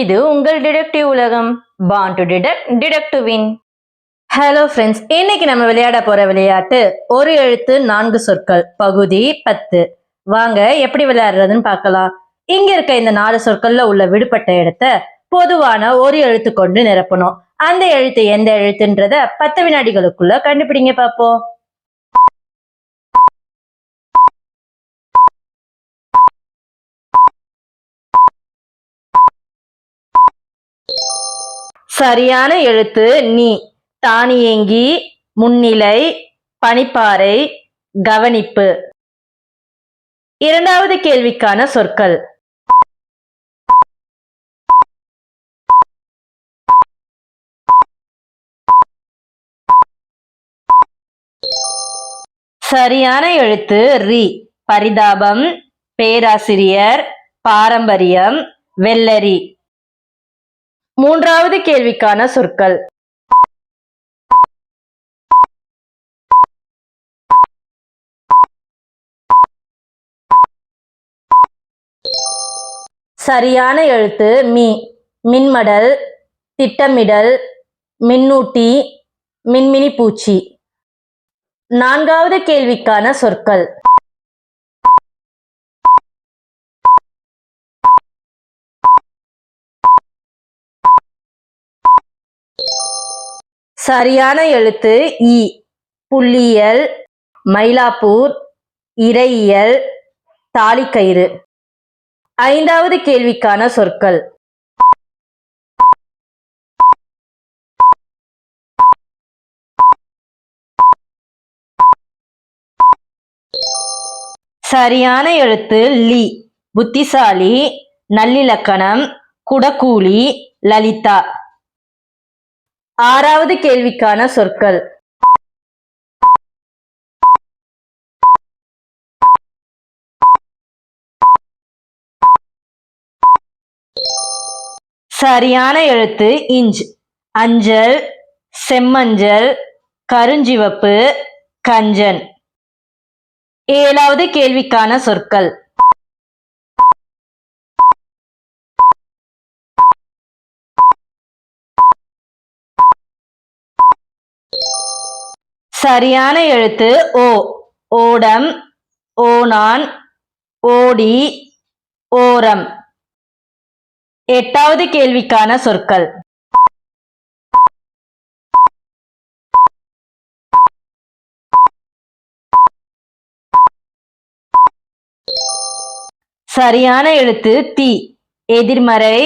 இது உங்கள் டிடெக்டிவ் உலகம். Born to detect detect to win hello friends இன்னைக்கு நம்ம விளையாட போற விளையாட்டு ஒரு எழுத்து நான்கு சொற்கள் பகுதி பத்து. வாங்க எப்படி விளையாடுறதுன்னு பார்க்கலாம். இங்க இருக்க இந்த நாலு சொற்கள்ல உள்ள விடுபட்ட இடத்த பொதுவான ஒரு எழுத்து கொண்டு நிரப்பணும். அந்த எழுத்து எந்த எழுத்துன்றத பத்து வினாடிகளுக்குள்ள கண்டுபிடிங்க பார்ப்போம். சரியான எழுத்து நீ. தானியங்கி முன்னிலை பனிப்பாறை கவனிப்பு. இரண்டாவது கேள்விக்கான சொற்கள். சரியான எழுத்து ரி. பரிதாபம் பேராசிரியர் பாரம்பரியம் வெள்ளரி. மூன்றாவது கேள்விக்கான சொற்கள். சரியான எழுத்து மீ. மின்மடல் திட்டமிடல் மின்னூட்டி மின்மினி பூச்சி நான்காவது கேள்விக்கான சொற்கள். சரியான எழுத்து இ. புள்ளியல் மயிலாப்பூர் இறையியல் தாலிக்கயிறு. ஐந்தாவது கேள்விக்கான சொற்கள். சரியான எழுத்து லி. புத்திசாலி நல்லிலக்கணம் குடக்கூலி லலிதா. ஆறாவது கேள்விக்கான சொற்கள். சரியான எழுத்து இஞ்ச். அஞ்சல் செம்மஞ்சள் கருஞ்சிவப்பு கஞ்சன். ஏழாவது கேள்விக்கான சொற்கள். சரியான எழுத்து ஓ ஓடம் ஓனான் ஓடி ஓரம். எட்டாவது கேள்விக்கான சொற்கள். சரியான எழுத்து தி. எதிர்மறை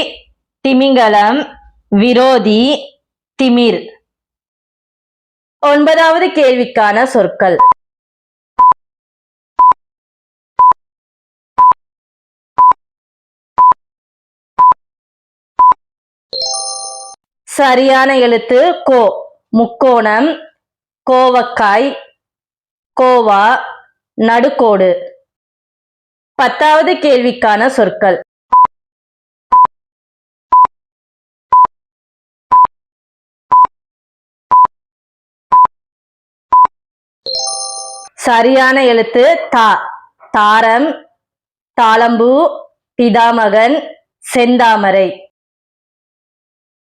திமிங்கலம் விரோதி திமிர். ஒன்பதாவது கேள்விக்கான சொற்கள். சரியான எழுத்து கோ. முக்கோணம் கோவக்காய் கோவா நடுக்கோடு. பத்தாவது கேள்விக்கான சொற்கள். சரியான எழுத்து தா தாரம் தாளம்பூ பிதாமகன் செந்தாமரை.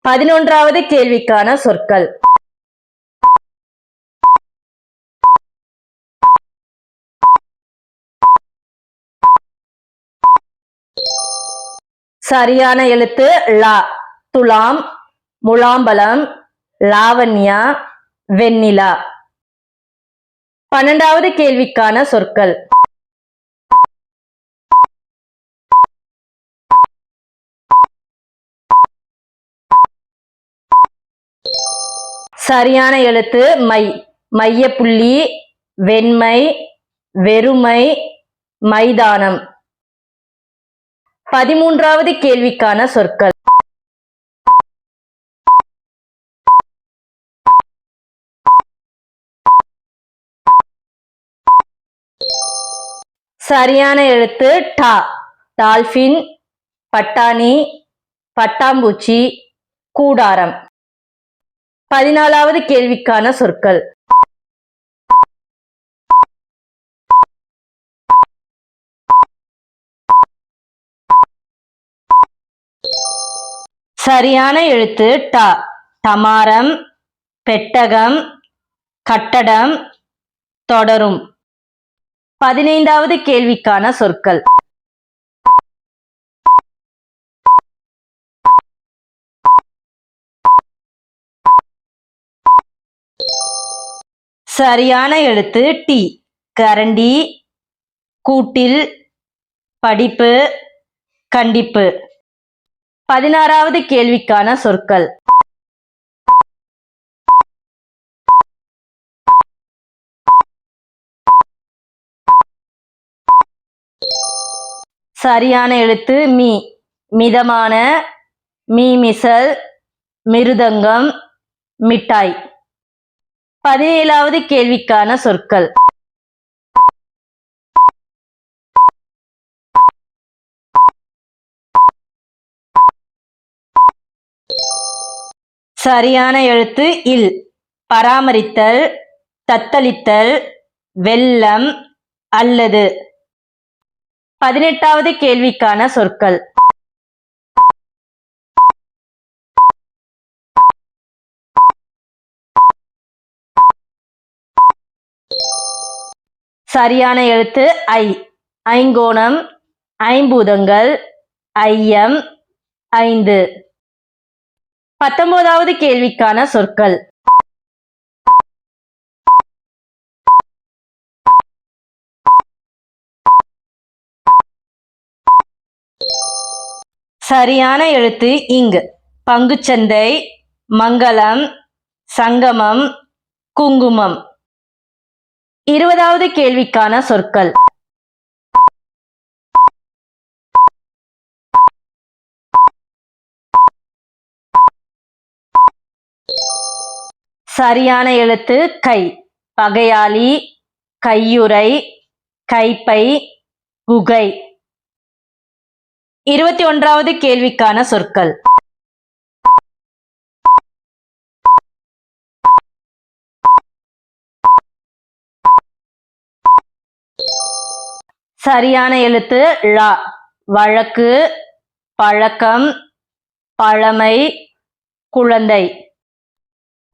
பதினொன்றாவது கேள்விக்கான சொற்கள். சரியான எழுத்து லா துலாம் முலாம்பலம் லாவண்யா வெண்ணிலா. பன்னெண்டாவது கேள்விக்கான சொற்கள். சரியான எழுத்து மை. மையப்புள்ளி வெண்மை வெறுமை மைதானம். பதிமூன்றாவது கேள்விக்கான சொற்கள். சரியான எழுத்து டா. டால்பின் பட்டாணி பட்டாம்பூச்சி கூடாரம். பதினாலாவது கேள்விக்கான சொற்கள். சரியான எழுத்து ட. தமாரம் பெட்டகம் கட்டடம் தொடரும். பதினைந்தாவது கேள்விக்கான சொற்கள். சரியான எழுத்து டி. கரண்டி கூட்டில் படிப்பு கண்டிப்பு. பதினாறாவது கேள்விக்கான சொற்கள். சரியான எழுத்து மீ. மிதமான மீமிசல் மிருதங்கம் மிட்டாய். பதினேழாவது கேள்விக்கான சொற்கள். சரியான எழுத்து இல். பராமரித்தல் தத்தளித்தல் வெள்ளம் அல்லது பதினெட்டாவது கேள்விக்கான சொற்கள். சரியான எழுத்து ஐ. ஐங்கோணம் ஐம்பூதங்கள் ஐயம் ஐந்து. பத்தொன்பதாவது கேள்விக்கான சொற்கள். சரியான எழுத்து இங்கு. பங்குச்சந்தை மங்களம் சங்கமம் குங்குமம். இருபதாவது கேள்விக்கான சொற்கள். சரியான எழுத்து கை. பகையாளி கையுறை கைப்பை புகை இருபத்தி ஒன்றாவது கேள்விக்கான சொற்கள். சரியான எழுத்து ழ. வழக்கு பழக்கம் பழமை குழந்தை.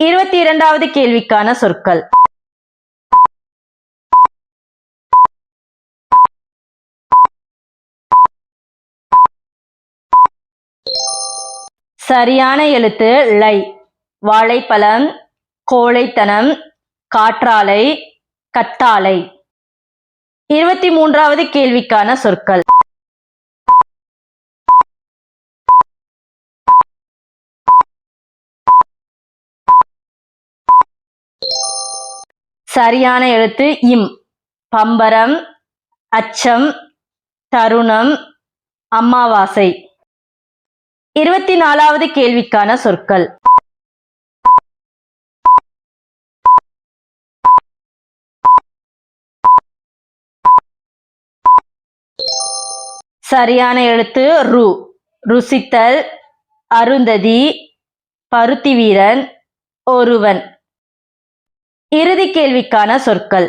இருபத்தி இரண்டாவது கேள்விக்கான சொற்கள். சரியான எழுத்து லை. வாழைப்பழம் கோழைத்தனம் காற்றாலை கத்தாழை இருபத்தி மூன்றாவது கேள்விக்கான சொற்கள். சரியான எழுத்து இம். பம்பரம் அச்சம் தருணம் அமாவாசை. இருபத்தி நாலாவது கேள்விக்கான சொற்கள். சரியான எழுத்து ரு. ருசித்தல் அருந்ததி பருத்தி வீரன் ஒருவன். இறுதி கேள்விக்கான சொற்கள்.